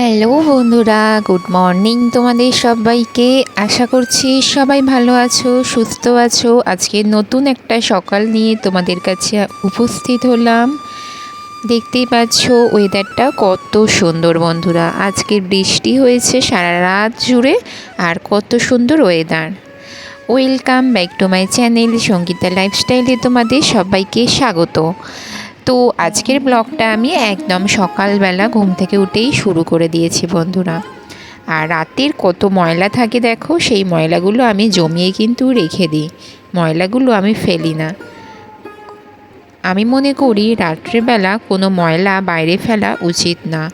Hello বন্ধুরা, good morning তোমাদের সবাইকে। আশা করছি সবাই ভালো আছো, সুস্থ আছো। আজকে নতুন একটা সকাল নিয়ে তোমাদের কাছে উপস্থিত হলাম। দেখতেই পাচ্ছ ওয়েদারটা কত সুন্দর বন্ধুরা। আজকে বৃষ্টি হয়েছে সারা রাত জুড়ে আর কত সুন্দর weather welcome back to my channel Sangeeta লাইফস্টাইলে তোমাদের সবাইকে স্বাগত। তো আজকের ব্লগটা আমি একদম সকালবেলা ঘুম থেকে উঠেই শুরু করে দিয়েছি, বন্ধুরা। আর রাতের কত ময়লা থাকে দেখো, সেই ময়লাগুলো আমি জমিয়ে কিন্তু রেখে দিই। ময়লাগুলো আমি ফেলি না। আমি মনে করি রাত্রেবেলা কোনো ময়লা বাইরে ফেলা উচিত না।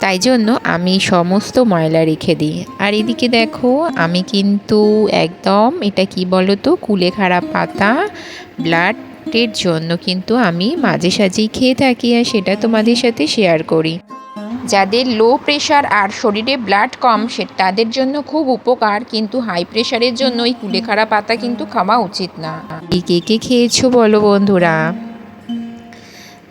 তাই জন্য আমি সমস্ত ময়লা রেখে দিই। আর এদিকে দেখো, আমি কিন্তু একদম এটা কি বলো তো কুলেখাড়া পাতা, ব্লাড পেটের জন্য কিন্তু আমি মাঝে সাঝেই খেয়ে থাকি আর সেটা তোমাদের সাথে শেয়ার করি। যাদের লো প্রেশার আর শরীরে ব্লাড কম, সে তাদের জন্য খুব উপকার, কিন্তু হাই প্রেশারের জন্য ওই কুলেখাড়া পাতা কিন্তু খাওয়া উচিত না। কে কে খেয়েছো বলো বন্ধুরা?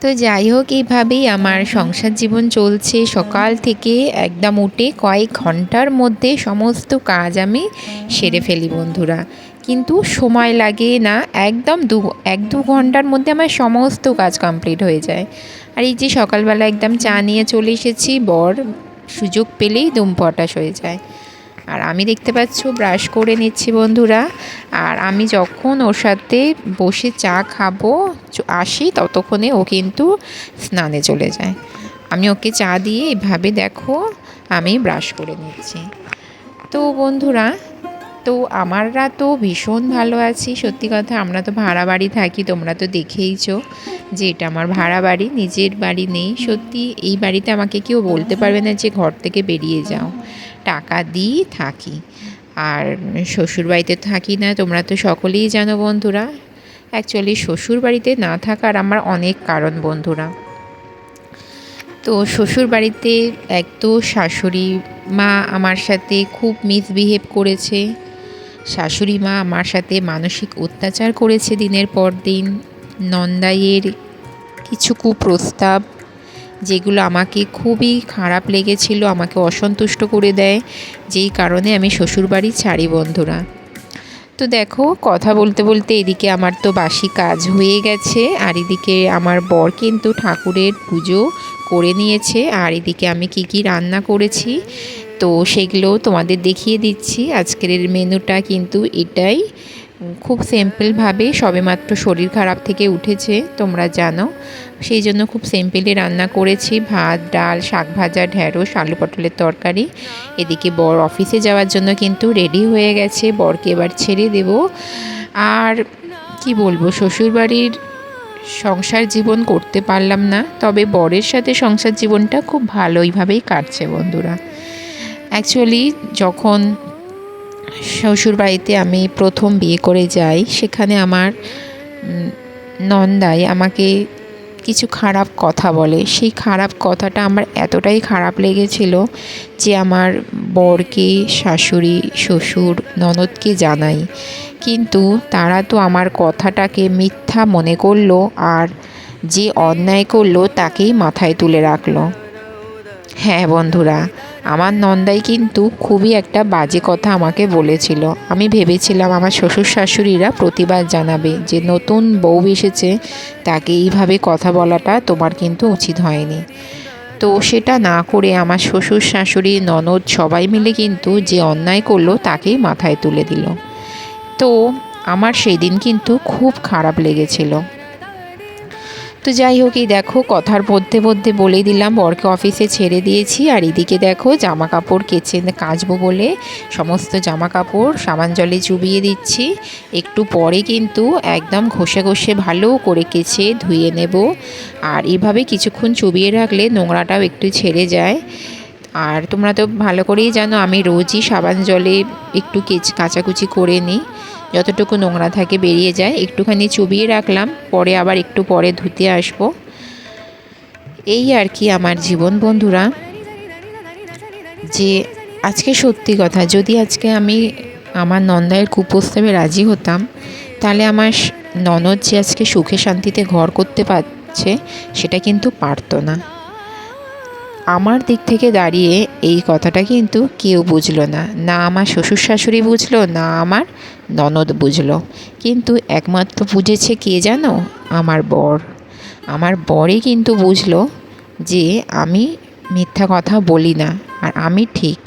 তো যাই হোক, এইভাবেই আমার সংসার জীবন চলছে। সকাল থেকে একদম উঠে কয়েক ঘণ্টার মধ্যে সমস্ত কাজ আমি সেরে ফেলি বন্ধুরা। কিন্তু সময় লাগে না, একদম দু, এক দু ঘণ্টার মধ্যে আমার সমস্ত কাজ কমপ্লিট হয়ে যায়। আর এই যে সকালবেলা একদম চা নিয়ে চলে এসেছি, বর সুযোগ পেলেই দুম পটাশ হয়ে যায়। আর আমি দেখতে পাচ্ছ ব্রাশ করে নিচ্ছি বন্ধুরা। আর আমি যখন ওর সাথে বসে চা খাব আসি, ততক্ষণে ও কিন্তু স্নানে চলে যায়। আমি ওকে চা দিয়ে এভাবে দেখো, আমি ব্রাশ করে নিচ্ছি। তো বন্ধুরা তো আমাররা তো ভীষণ ভালো আছি। সত্যি কথা, আমরা তো ভাড়া বাড়ি থাকি, তোমরা তো দেখেইছো যে এটা আমার ভাড়া বাড়ি, নিজের বাড়ি নেই। সত্যি, এই বাড়িতে আমাকে কেউ বলতে পারবে না যে ঘর থেকে বেরিয়ে যাও। টাকা দিই, থাকি। আর শ্বশুর বাড়িতে থাকি না, তোমরা তো সকলেই জানো বন্ধুরা। অ্যাকচুয়ালি শ্বশুর বাড়িতে না থাকার আমার অনেক কারণ বন্ধুরা। তো শ্বশুর বাড়িতে এক তো শাশুড়ি মা আমার সাথে খুব মিসবিহেভ করেছে। শাশুড়ি মা আমার সাথে মানসিক অত্যাচার করেছে দিনের পর দিন, নন্দাইয়ের কিছু কুপ্রস্তাব, যেগুলো আমাকে খুবই খারাপ লেগেছিল, আমাকে অসন্তুষ্ট করে দেয়, যেই কারণে আমি শ্বশুরবাড়ি ছাড়ি বন্ধুরা। তো দেখো, কথা বলতে বলতে এদিকে আমার তো বাসি কাজ হয়ে গেছে, আর এদিকে আমার বর কিন্তু ঠাকুরের পুজো করে নিয়েছে, আর এদিকে আমি কি কি রান্না করেছি তো সেগুলো তোমাদের দেখিয়ে দিচ্ছি। আজকের মেনুটা কিন্তু এটাই। খুব সিম্পলভাবে সবেমাত্র শরীর খারাপ থেকে উঠেছে, তোমরা জানো। সেই জন্য খুব সিম্পলি রান্না করেছি। ভাত, ডাল, শাক ভাজা, ঢ্যাঁড়স, আলু পটলের তরকারি। এদিকে বর অফিসে যাওয়ার জন্য কিন্তু রেডি হয়ে গেছে। বরকে এবার ছেড়ে দেব। আর কি বলব, শ্বশুরবাড়ির সংসার জীবন করতে পারলাম না। তবে বরের সাথে সংসার জীবনটা খুব ভালোইভাবেই কাটছে বন্ধুরা। অ্যাকচুয়ালি যখন শ্বশুর বাড়িতে আমি প্রথম বিয়ে করে যাই, সেখানে আমার নন্দাই আমাকে কিছু খারাপ কথা বলে। সেই খারাপ কথাটা আমার এতটাই খারাপ লেগেছিল যে আমার বরকে, শাশুড়ি, শ্বশুর, ননদকে জানাই। কিন্তু তারা তো আমার কথাটাকে মিথ্যা মনে করল আর যে অন্যায় করল তাকেই মাথায় তুলে রাখল। হ্যাঁ বন্ধুরা আমার নন্দাই কিন্তু খুবই একটা বাজে কথা আমাকে বলেছিল। আমি ভেবেছিলাম আমার শ্বশুর শাশুড়িরা প্রতিবাদ জানাবে যে নতুন বউ এসেছে, তাকে এইভাবে কথা বলাটা তোমার কিন্তু উচিত হয়নি। তো সেটা না করে আমার শ্বশুর শাশুড়ি, ননদ সবাই মিলে কিন্তু যে অন্যায় করল তাকেই মাথায় তুলে দিল। তো আমার সেই দিন কিন্তু খুব খারাপ লেগেছিল। তো যাই হোক, এই দেখো কথার মধ্যে মধ্যে বলে দিলাম, বরকে অফিসে ছেড়ে দিয়েছি। আর এদিকে দেখো জামা কাপড় কেচে কাচবো বলে সমস্ত জামা কাপড় সাবান জলে চুবিয়ে দিচ্ছি। একটু পরে কিন্তু একদম ঘষে ঘষে ভালো করে কেচে ধুয়ে নেব। আর এভাবে কিছুক্ষণ চুবিয়ে রাখলে নোংরাটাও একটু ছেড়ে যায়। আর তোমরা তো ভালো করেই জানো, আমি রোজই সাবান জলে একটু কেচ, কাচাকুচি করে নিই। যতটুকু নোংরা থাকে বেরিয়ে যায়। একটুখানি চুবিয়ে রাখলাম, পরে আবার একটু পরে ধুতে আসব। এই আর কি আমার জীবন, বন্ধুরা। যে আজকে সত্যি কথা, যদি আজকে আমি আমার নন্দায়ের কুপ্রস্তাবে রাজি হতাম, তাহলে আমার ননদ যে আজকে সুখে শান্তিতে ঘর করতে পারছে, সেটা কিন্তু পারতো না। আমার দিক থেকে দাঁড়িয়ে এই কথাটা কিন্তু কেউ বুঝলো না। না আমার শ্বশুর শাশুড়ি বুঝলো, না আমার ননদ বুঝলো। কিন্তু একমাত্র বুঝেছে কে জানো? আমার বর। আমার বরই কিন্তু বুঝলো যে আমি মিথ্যা কথা বলি না আর আমি ঠিক।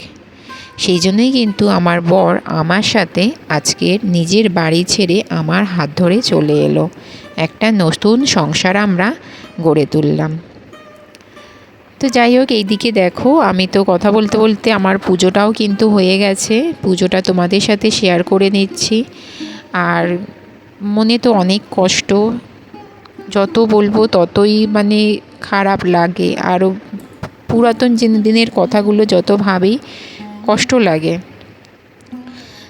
সেই জন্যই কিন্তু আমার বর আমার সাথে আজকে নিজের বাড়ি ছেড়ে আমার হাত ধরে চলে এলো। একটা নতুন সংসার আমরা গড়ে তুললাম। তো যাই হোক, এইদিকে দেখো, আমি তো কথা বলতে বলতে আমার পুজোটাও কিন্তু হয়ে গেছে। পুজোটা তোমাদের সাথে শেয়ার করে নিচ্ছি। আর মনে তো অনেক কষ্ট। যত বলব ততই মানে খারাপ লাগে। আরও পুরাতন দিনের কথাগুলো যত ভাবি, কষ্ট লাগে।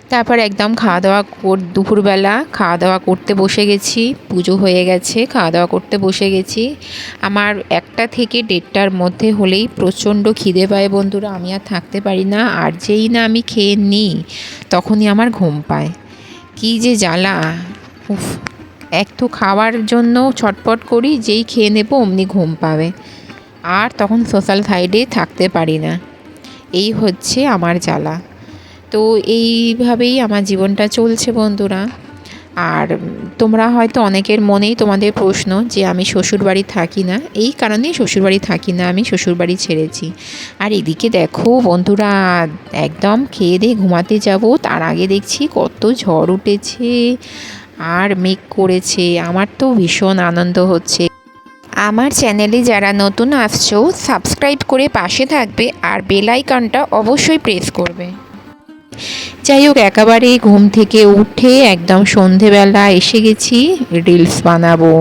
তারপর একদম খাওয়া দাওয়া কর দুপুরবেলা খাওয়া দাওয়া করতে বসে গেছি, পুজো হয়ে গেছে, খাওয়া দাওয়া করতে বসে গেছি। আমার একটা থেকে দেড়টার মধ্যে হলেই প্রচণ্ড খিদে পায় বন্ধুরা, আমি আর থাকতে পারি না, আর যেই না আমি খেয়ে নিই, তখনই আমার ঘুম পায়। কী যে জ্বালা। উফ, এক তো খাওয়ার জন্য ছটপট করি, যেই খেয়ে নেব অমনি ঘুম পাবে। আর তখন সোশ্যাল সাইডে থাকতে পারি না। এই হচ্ছে আমার জ্বালা। তো এইভাবেই আমার জীবনটা চলছে বন্ধুরা। আর তোমরা হয়তো অনেকের মনেই তোমাদের প্রশ্ন যে আমি শ্বশুরবাড়ি থাকি না। এই কারণেই শ্বশুরবাড়ি থাকি না, আমি শ্বশুরবাড়ি ছেড়েছি। আর এদিকে দেখো বন্ধুরা, একদম খেয়ে দিয়ে ঘুমাতে যাব, তার আগে দেখছি কত ঝড় উঠেছে আর মেঘ করেছে। আমার তো ভীষণ আনন্দ হচ্ছে। আমার চ্যানেলে যারা নতুন আসছো, সাবস্ক্রাইব করে পাশে থাকবে আর বেল আইকনটা অবশ্যই প্রেস করবে। যাই হোক একেবারে ঘুম থেকে উঠে একদম সন্ধেবেলা এসে গেছি রিলস বানাবো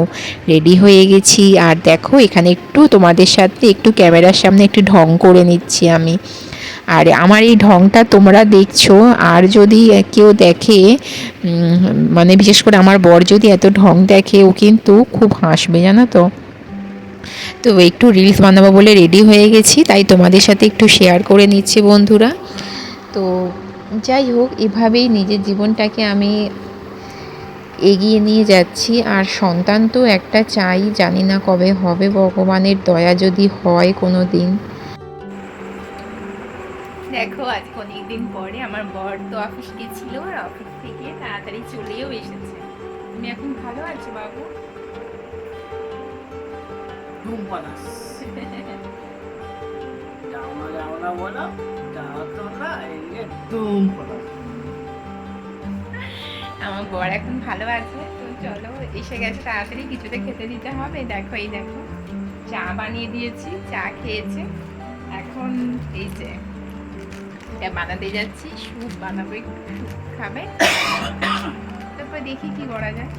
রেডি হয়ে গেছি। আর দেখো, এখানে একটু তোমাদের সাথে একটু ক্যামেরার সামনে একটু ঢং করে নিচ্ছি আমি। আর আমার এই ঢংটা তোমরা দেখছ, আর যদি কেউ দেখে মানে বিশেষ করে আমার বর যদি এত ঢং দেখে, ও কিন্তু খুব হাসবে, জানো তো। তো একটু রিলস বানাবো বলে রেডি হয়ে গেছি, তাই তোমাদের সাথে একটু শেয়ার করে নিচ্ছি বন্ধুরা। তো যাই হোক এভাবেই নিজের জীবনটাকে আমি এগিয়ে নিয়ে যাচ্ছি। আর সন্তান তো একটা চাই জানি না কবে হবে। ভগবানের দয়া যদি হয় কোনো দিন দেখো আজ অনেকদিন পরে আমার বর তো অফিস গেছিল আর অফিস থেকে তাড়াতাড়ি চলেও এসেছে। তুমি এখন ভালো আছো বাবু? ধুম পালাস বলো। আমার বর এখন ভালো আছে, তো চলো এসে গেছে তাড়াতাড়ি কিছুতে খেতে দিতে হবে। দেখো, এই দেখো, চা বানিয়ে দিয়েছি, চা খেয়েছে। এখন এই যে, এটা বানাতে যাচ্ছি, স্যুপ বানাবো খাবে। তারপর দেখি কি করা যায়।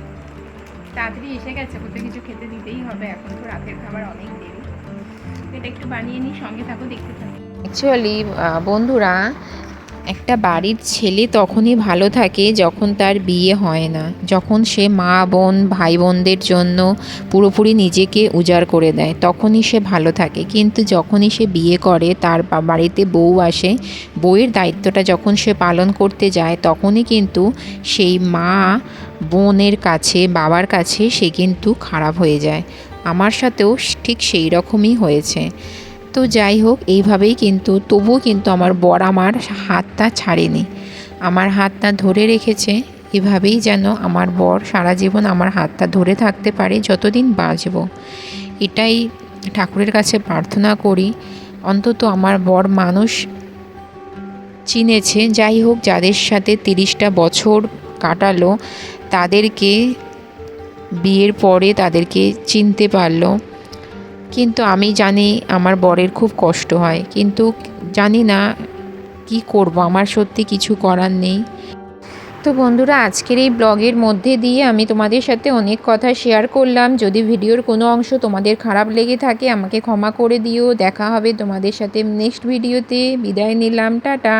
তাড়াতাড়ি এসে গেছে কোথাও কিছু খেতে দিতেই হবে, এখন তো রাতের খাবার অনেক দেরি। এটা একটু বানিয়ে নিই, সঙ্গে থাকো, দেখতে থাকো। অ্যাকচুয়ালি বন্ধুরা, একটা বাড়ির ছেলে তখনই ভালো থাকে যখন তার বিয়ে হয় না। যখন সে মা, বোন ভাই বোনদের জন্য পুরোপুরি নিজেকে উজাড় করে দেয়, তখনই সে ভালো থাকে। কিন্তু যখনই সে বিয়ে করে, তার বাড়িতে বউ আসে, বউয়ের দায়িত্বটা যখন সে পালন করতে যায়, তখনই কিন্তু সেই মা, বোনের কাছে, বাবার কাছে সে কিন্তু খারাপ হয়ে যায়। আমার সাথেও ঠিক সেই রকমই হয়েছে। তো যাই হোক, এইভাবেই কিন্তু, তবুও কিন্তু আমার বর আমার হাতটা ছাড়েনি। আমার হাতটা ধরে রেখেছে, এভাবেই যেন আমার বর সারা জীবন আমার হাতটা ধরে থাকতে পারে, যতদিন বাঁচব। এটাই ঠাকুরের কাছে প্রার্থনা করি। অন্তত আমার বর মানুষ চিনেছে, যাই হোক, যাদের সাথে তিরিশটা বছর কাটালো, তাদেরকে বিয়ের পরে তাদেরকে চিনতে পারল। কিন্তু আমি জানি আমার বরের খুব কষ্ট হয়, কিন্তু জানি না কি করব, আমার সত্যি কিছু করার নেই। তো বন্ধুরা, আজকের এই ব্লগের মধ্যে দিয়ে আমি তোমাদের সাথে অনেক কথা শেয়ার করলাম। যদি ভিডিওর কোনো অংশ তোমাদের খারাপ লেগে থাকে, আমাকে ক্ষমা করে দিও। দেখা হবে তোমাদের সাথে নেক্সট ভিডিওতে বিদায় নিলাম, টাটা।